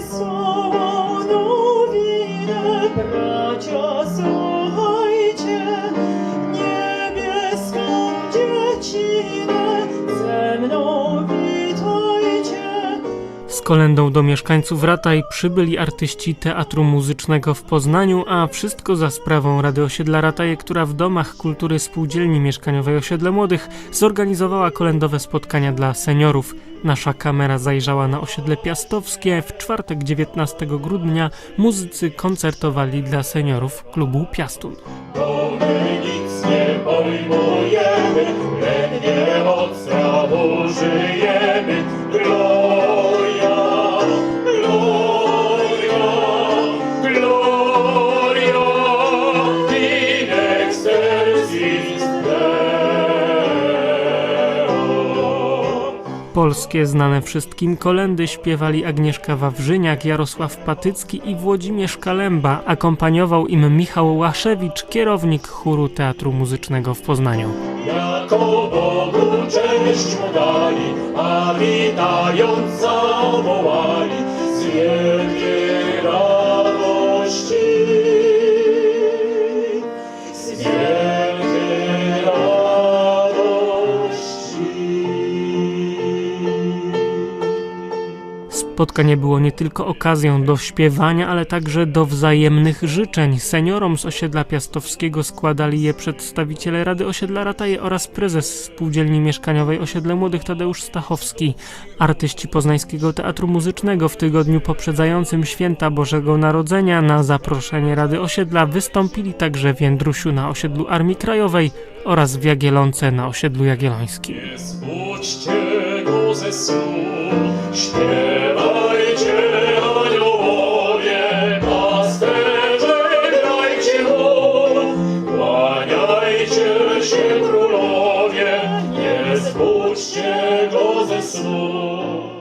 Wesołą nowinę, bracia, słuchajcie, ze mną. Z kolendą do mieszkańców Rataj przybyli artyści Teatru Muzycznego w Poznaniu, a wszystko za sprawą Rady Osiedla Rataje, która w domach kultury Spółdzielni Mieszkaniowej Osiedle Młodych zorganizowała kolędowe spotkania dla seniorów. Nasza kamera zajrzała na osiedle Piastowskie. W czwartek 19 grudnia muzycy koncertowali dla seniorów klubu Piastun. Bo my nic nie pojmujemy, ledwie Polskie znane wszystkim kolendy śpiewali Agnieszka Wawrzyniak, Jarosław Patycki i Włodzimierz Kalemba. Akompaniował im Michał Łaszewicz, kierownik chóru Teatru Muzycznego w Poznaniu. Jako Bogu cześć mu dali, a witając zawołali Spotkanie było nie tylko okazją do śpiewania, ale także do wzajemnych życzeń. Seniorom z osiedla piastowskiego składali je przedstawiciele Rady Osiedla Rataje oraz prezes Spółdzielni Mieszkaniowej Osiedle Młodych Tadeusz Stachowski. Artyści Poznańskiego Teatru Muzycznego w tygodniu poprzedzającym święta Bożego Narodzenia na zaproszenie Rady Osiedla wystąpili także w Jędrusiu na osiedlu Armii Krajowej oraz w Jagielonce na osiedlu jagiellońskim. Zbudźcie go ze snu.